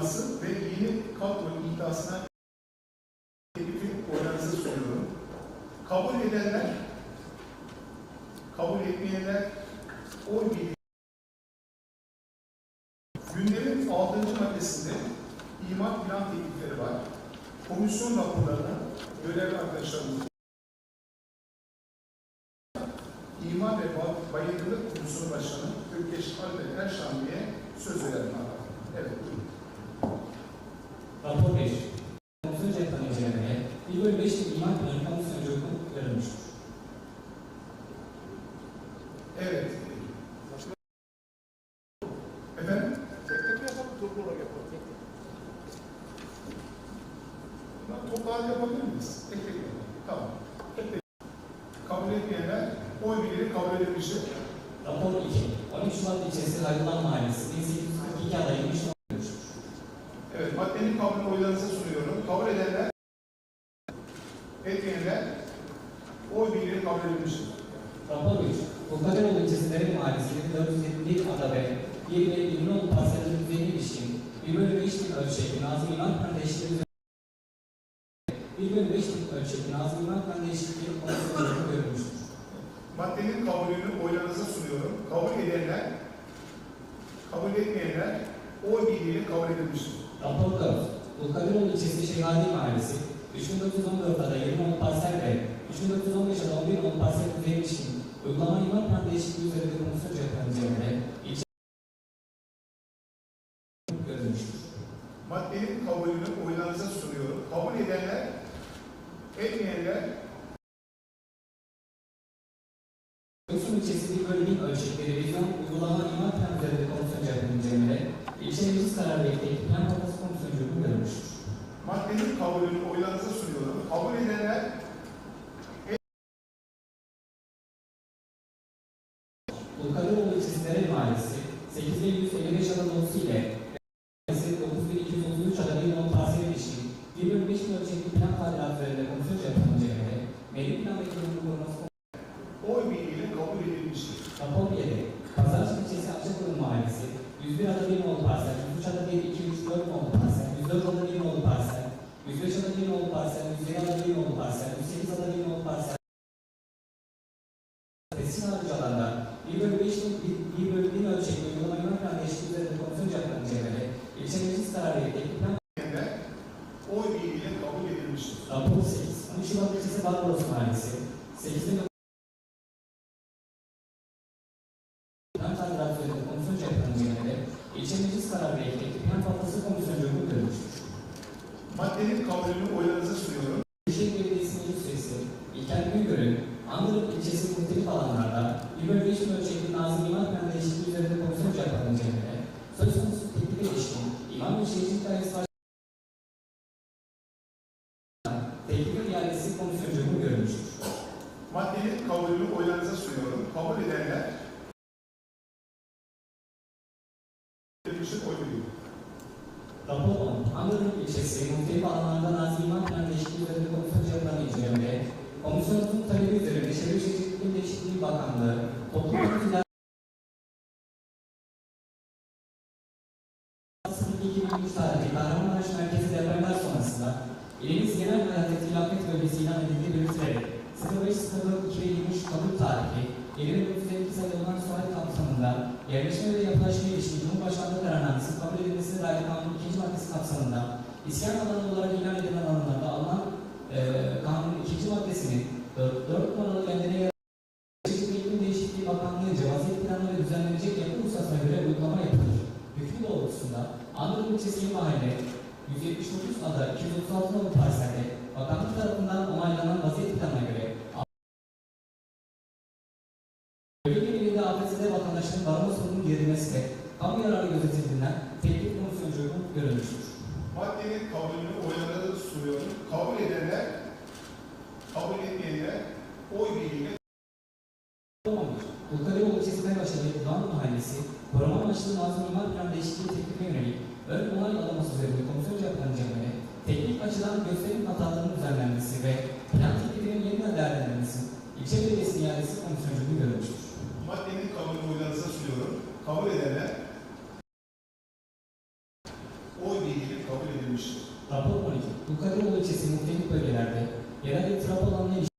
alması ve yeni kadro iddiasına teklifi oylarınıza sunuyorum. Kabul edenler, kabul etmeyenler oy birliği. Gündemin 6. maddesinde imar plan teklifleri var. Komisyon raporlarına görevli arkadaşlarımız İmar ve Ba- Bayındırlık Komisyonu Başkanı Ökkeş Alper Erşanlı'ya söz verelim. Evet, buyurun. Rapor 5. Komisyon cephen incelemeye 1 bölü 5 imar planı komisyoncu hukuk verilmiştir. Evet. Efendim? Tek tek yapalım, toplu olarak yapalım. Tek tek. Bunlar toplu halde yapabilir miyiz? Tek tek yapalım. Tamam. Tek tek. Kabul etmeyenler oy birliği kabul edilmiştir. Rapor 2. 13 Şubat ilçesi Haydar Mahallesi 1842 adayı 3 görmüştür. Evet, maddenin kabulünü oylarınıza sunuyorum. Kabul edenler, etmeyenler oy birliği kabul edilmiştir. Rapor 3. Bulgakoğlu ilçesi Dere Mahallesi 471 ada ve 1 ve 20 olup parsellerin düzeyine ilişkin 1 bölü 5 bin ölçekli Nazım değişikliği üzerine 1 bölü 5 bin ölçekli Nazım değişikliği komisyoncu hukuk verilmiştir. Maddenin kabulünü oylarınıza sunuyorum. Kabul edenler, kabul etmeyenler oy birliğiyle kabul edilmiştir. Rapor 4. Bulgakoğlu ilçesi Şehadi Mahallesi 3914 ada 20 olup parsel ve 3915 ada 11 olup parsel düzeyine ilişkin uygulama imar plan değişikliği üzerinde komisyoncu yapılacağına ilçe görülmüştür. Maddenin kabulünü oylarınıza sunuyorum. Kabul edenler, etmeyenler Yoksun ilçesi bir bölü bin ölçekli revizyon uygulama imar plan üzerinde komisyoncu yapılacağına ilçe meclis kararı ekleyip plan kafası komisyoncu görülmüştür. Maddenin kabulünü oylarınıza sunuyorum. Kabul edenler, Bulgakoğlu ilçesi Dere Mahallesi 8155 ada dolusu ile Mahallesi 9233 ada bir non parsel ilişkin 1 bölü 5 bin ölçekli plan tadilatı üzerinde komisyoncu yapılacağına mevcut plan ve koruması oy birliğiyle kabul edilmiştir. Rapor 7. Pazarcık ilçesi Mahallesi 101 ada 1 nolu parsel, 103 ada 1, 2, 105 ada 1 nolu parsel, 107 ada 1 nolu parsel, 108 ada 1 nolu parsel. Tesin harici alanda 1 bölü 5 bin, 1 bölü 1000 ölçekli uygulama plan değişikliği üzerinde komisyon yapılacağı ilçe meclis kararı Etmeyenler oy birliğiyle kabul edilmiştir. Rapor 8. 13 Şubat ilçesi Barbaros Mahallesi 8. Plan tadilatı üzerinde komisyon yapılacağı ilçe meclis kararı ile plan tahtası komisyoncu görülmüştür. Maddenin kabulünü oylarınıza sunuyorum. Büyükşehir Belediyesi Meclis Üyesi İlker Güngör'ün Andırık ilçesi muhtelif alanlarda bir bölü beş bin ölçekli Nazım İmar Plan değişikliği üzerinde komisyon yapılacağı söz konusu teklife ilişkin İmam ve Şehircilik Dairesi Teklifin iadesi komisyoncu görülmüştür. Maddenin kabulünü oylarınıza sunuyorum. Kabul edenler. Rapor 10. Andırık ilçesi muhtelif alanlarda Nazım İmar Plan değişikliği üzerinde komisyon yapılacağı ve komisyonun talebi üzerinde Çevre Şehircilik Değişikliği Bakanlığı Toplum Konusunda 2023 tarihli Kahramanmaraş merkezi depremler sonrasında ilimiz genel hayatı felaket bölgesi ilan edildiği belirtilerek 05.04.2023 Kasım tarihli ilin 952 sayılı olan sual kapsamında yerleşme ve yapılaşma ilişkin Cumhurbaşkanlığı kararnamesi kabul edilmesine dair kanunun ikinci maddesi kapsamında iskan alanı olarak ilan edilen alanlarda alınan e, kanunun ikinci maddesinin 4, 4 numaralı bendine yer Çeşitli İklim Değişikliği Bakanlığı'nca vaziyet planı ve düzenlenecek yapı ruhsatına göre uygulama yapılır. Hükmü doğrultusunda Anadolu ilçesi İl Mahalle 179 ada 236 nolu parselde bakanlık tarafından onaylanan vaziyet planına göre Bölge genelinde AFS'de vatandaşların barınma sorunun giderilmesi ve kamu yararı gözetildiğinden teklif komisyoncu görülmüştür. Maddenin kabulünü oylarınıza sunuyorum. Kabul edenler, kabul etmeyenler oy birliğiyle Olmamış. Bulgakoğlu ilçesi Kaybaşı'da Doğan Mahallesi, koruma amaçlı Nazım İmar Plan değişikliği teklifine yönelik ön onay alaması üzerinde komisyon yapılancamını, teknik açıdan gösterim hatalarının düzenlenmesi ve plan teklifinin yeniden değerlendirilmesi ilçe belediyesi iadesi komisyonculuğu görülmüştür. Maddenin kabulü oylarınıza sunuyorum. Kabul edenler oy birliğiyle kabul edilmiştir. Rapor 12. Yukarıoğlu ilçesi muhtelif bölgelerde yerel etraf alanına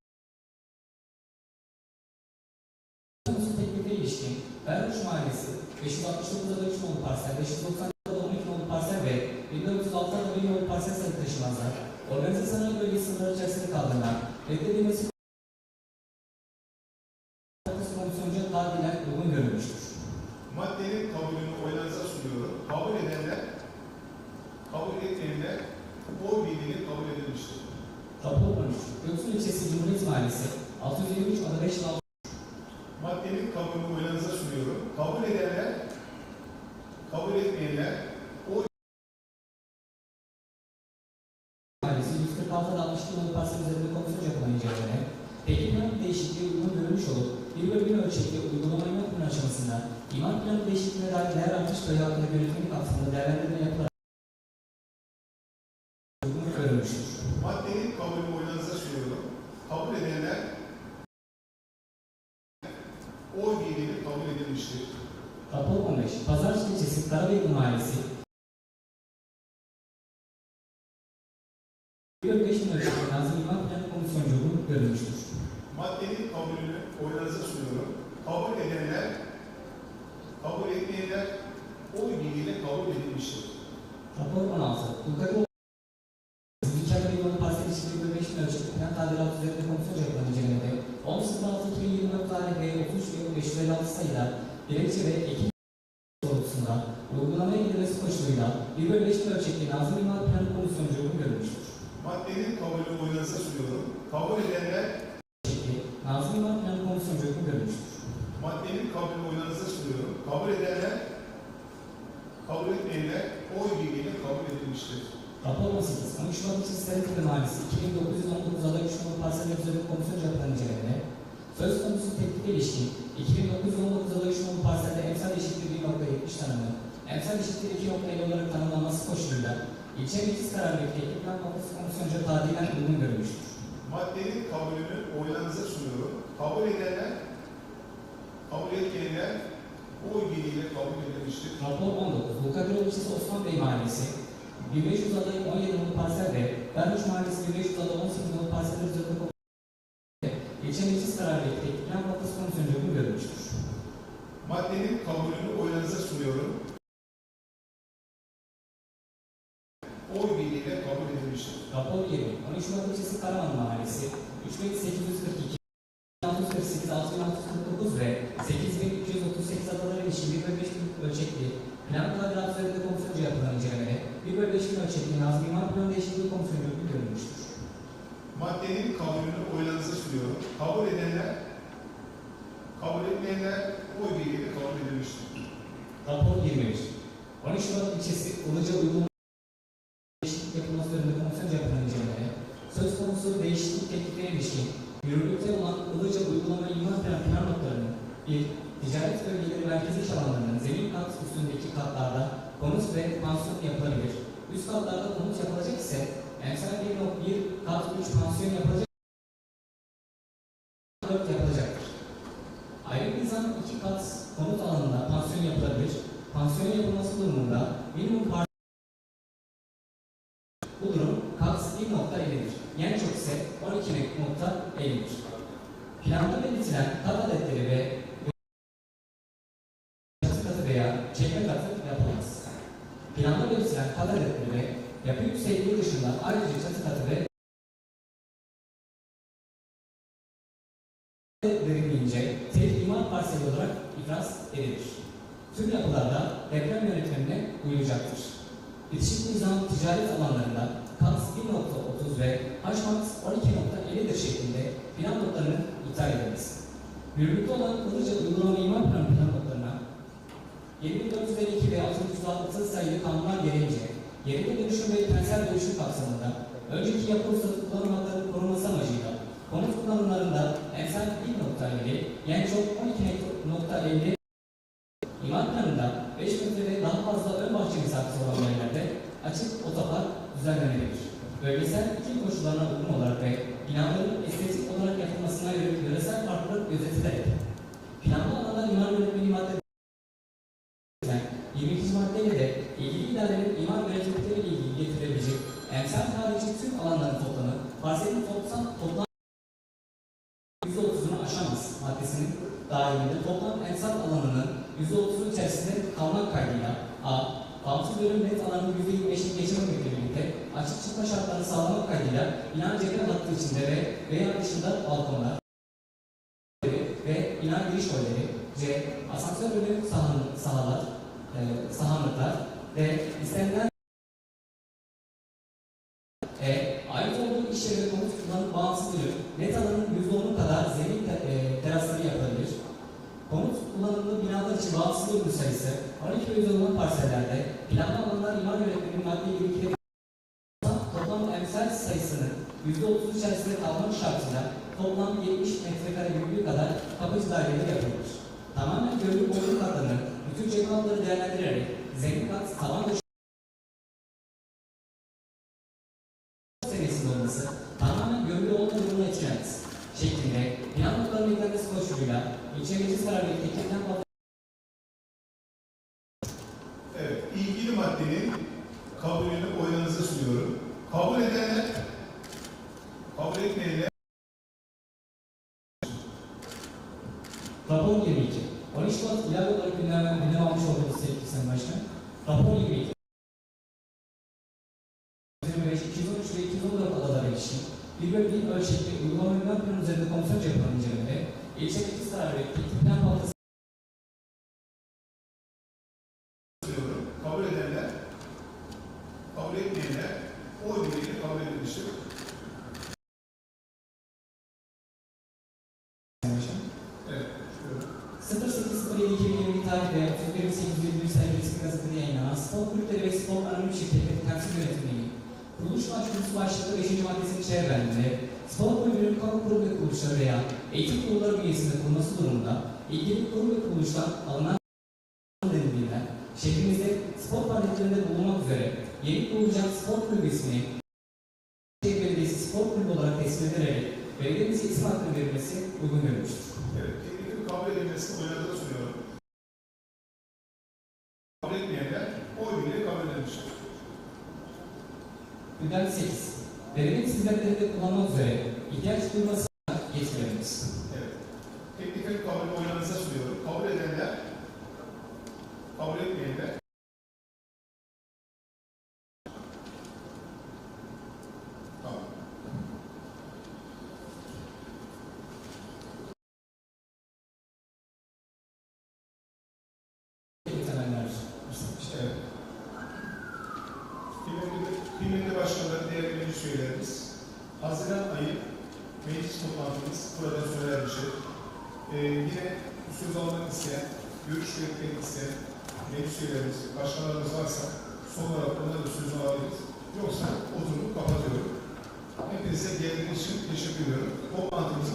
kaldırılan, reddedilmesi komisyonca tadilen uygun görülmüştür. Maddenin kabulünü oylarınıza sunuyorum. Kabul edenler, kabul etmeyenler oy birliğiyle kabul edilmiştir. Rapor 13. Göksun ilçesi Cumhuriyet Mahallesi 623 adı 5 nolu Maddenin kabulünü oylarınıza sunuyorum. Kabul edenler, kabul etmeyenler 146 adı 62 nolu parsel üzerinde komisyon inceleme, teknik plan değişikliği uygun görülmüş olup bir bölü bir ölçekli uygulamayı yapımın aşamasında imar planı değişikliğine dair değer artış hakkında yönetmelik kapsamında değerlendirme yapılarak uygun görülmüştür. maddenin kabulünü oylarınıza sunuyorum. Kabul edenler oy birliğiyle kabul edilmiştir. Rapor 15. Pazarcık ilçesi Karabeyli Mahallesi 1 bölü 5 ölçekli Nazım İmar Planı Komisyoncu uygun görülmüştür. Maddenin kabulünü oylarınıza sunuyorum. Kabul edenler, kabul etmeyenler oy birliğiyle kabul edilmiştir. Rapor 16. Yukarı Zülker Bey yolu parsel bölü 5 ölçekli plan tadilat üzerinde komisyon yapılan incelemede 10.06.2024 tarih ve 33 ve 556 sayıda dilekçe ve ekip doğrultusunda uygulamaya gidilmesi koşuluyla 1 bölü 5 ölçekli Nazım İmar Planı Komisyoncu uygun görülmüştür. Maddenin kabulünü oylarınıza sunuyorum. Kabul edenler, Nazım İmar Planı Komisyoncu uygun görülmüştür. maddenin kabulünü oylarınıza sunuyorum. Kabul edenler, kabul etmeyenler oy birliğiyle kabul edilmiştir. Rapor 18. 13 Şubat için Sarıtepe Mahallesi 2919 aday 3 numaralı parseller üzerinde komisyon yapılan incelemede söz konusu teklife ilişkin 2919 aday 3 numaralı parselde emsal eşitliği 1.70 tanımı, emsal eşitliği 2.50 olarak ilçe meclis kararındaki plan kafası komisyonca tadilen uygun görülmüştür. Maddenin kabulünü oylarınıza sunuyorum. Kabul edenler, kabul etmeyenler oy birliğiyle kabul edilmiştir. Rapor 19. Vulkagöl ilçesi Osman Bey Mahallesi 1500 aday 17 numaralı parsel ve Bermuş Mahallesi 1500 aday 18 numaralı parseller üzerinde İlçe meclis teknik plan kafası komisyonca uygun görülmüştür. Maddenin kabulünü oylarınıza sunuyorum. Oy birliğiyle kabul edilmiştir. Rapor 20. 13 Şubat ilçesi Karaman Mahallesi 3842 648 6649 ve 8338 adalara ilişkin 1 bölü 5 ölçekli plan tadilat üzerinde komisyonca yapılan incelemede 1 bölü 5 ölçekli Nazım İmar Planı Değişikliği komisyonca uygun görülmüştür. Maddenin kabulünü oylarınıza sunuyorum. Kabul edenler, kabul etmeyenler oy birliğiyle kabul edilmiştir. Rapor 21. 13 Şubat ilçesi Ilıca uygulama değişiklik yapılması üzerinde komisyon yapılan incelemede söz konusu değişiklik teklifine ilişkin yürürlükte olan Ilıca uygulama imar plan notlarının bir ticaret bölgeleri merkezi iş alanlarının zemin kat üstündeki katlarda konut ve pansiyon yapılabilir. Üst katlarda konut yapılacak ise emsal 1.1 kat 3 pansiyon yapılacak 4 yapılacaktır. Ayrı bir zam iki kat konut alanında pansiyon yapılabilir. Pansiyon yapılması durumunda minimum par bu durum kat 1.50'dir. En çok ise 12.50'dir. Planda belirtilen kat adetleri ve çatı katı veya çekme katı yapılamaz. Planda belirtilen kat adetleri ve yapı yüksekliği dışında ayrıca çatı katı ve verilmeyince tek imar parseli olarak iflas edilir. Tüm yapılarda deprem yönetimine uyulacaktır. Bitişik nizam ticaret alanlarında kat 1.30 ve Hmax 12.50'dir şeklinde plan notlarının iptal edilmesi. Yürürlükte olan Ilıca uygulama imar planı plan notlarına 7452 ve 6366 sayılı kanunlar gereğince yerinde dönüşüm ve kentsel dönüşüm kapsamında önceki yapı kullanım hakları korunması amacıyla konut kullanımlarında emsal 1.50, yani çok 12.50 düzenlenebilir. Bölgesel iklim koşullarına uygun olarak ve binaların estetik olarak yapılmasına yönelik yöresel farklılık gözetilerek planlı alanda imar yönetmeliği madde 22. maddeyle de ilgili idarenin imar hareketleriyle ilgili getirebilecek emsal harici tüm alanların toplamı parselin toplam toplam %30'unu aşamaz maddesinin dahilinde toplam emsal alanının %30'un içerisinde kalmak kaydıyla A. Bağımsız bölüm net alanının %25'ini geçirmemekle birlikte açık çıkma şartlarını sağlamak kaydıyla bina cephe hattı içinde ve veya dışında balkonlar ve bina giriş rolleri C. Asansör bölüm sahan, sahalar, e, sahanlıklar D. İstenilen sayısı 12 ve üzeri olan parsellerde planlı alanlar imar yönetmenin madde 22'de toplam emsal sayısının %30 içerisinde kalmak şartıyla toplam 70 metrekare büyüklüğü kadar kapıcı daireleri yapılır. Tamamen gönüllü boyun katlarını bütün cevapları değerlendirerek zemin kat, tavan ve seviyesinde olması tamamen gönüllü olma durumuna etkilemez. Şeklinde plan notlarının eklenmesi koşuluyla ilçe meclis kararıyla teklifinden fazla Evet, ilgili maddenin kabulünü oylarınıza sunuyorum. Kabul edenler, kabul etmeyenler Rapor 22. 13 Şubat ilave olarak gündeme, gündeme almış olduğumuz sevgili Sayın Başkan. Rapor 22. 25, 213 ve 214 adalara ilişkin bir bölü bir ölçekli uygulama yöntem planı üzerinde komisyon yapılan incelemede ilçe meclis kararı ve fazla sunuyorum. Kabul edenler, kabul etmeyenler oy birliğiyle kabul edilmiştir. Evet, buyurun. 08.07.2020 tarihinde 31.821 sayılı spor kulüpleri ve spor anonim şirketleri temsil yönetmeliği kuruluş başvurusu başlıklı 5. maddesinin çevrelerinde spor kulübünün kamu kurum ve kuruluşları veya eğitim kurulları bünyesinde kurulması durumunda ilgili kurum ve kuruluştan alınan denildiğinden şehrimizde spor faaliyetlerinde bulunmak üzere yeni kurulacak spor kulübü ismini Şehir Belediyesi Spor Kulübü olarak tespit edilerek belediyemize isim hakkını verilmesi uygun görülmüştür. Evet, teklifin kabul edilmesini oylarınıza sunuyorum. Kabul etmeyenler oy birliğiyle kabul edilmiştir. Gündem 8. Belediye hizmetlerinde kullanmak üzere ihtiyaç duymasına yetki Kıymetli başkanları, değerli meclis üyelerimiz, Haziran ayı meclis toplantımız burada söylenmiştir. Ee, yine söz almak isteyen, görüş belirtmek isteyen meclis üyelerimiz, başkanlarımız varsa son olarak onlara da sözü alabiliriz. Yoksa oturumu kapatıyorum. Hepinize geldiğiniz için teşekkür ediyorum. Toplantımızı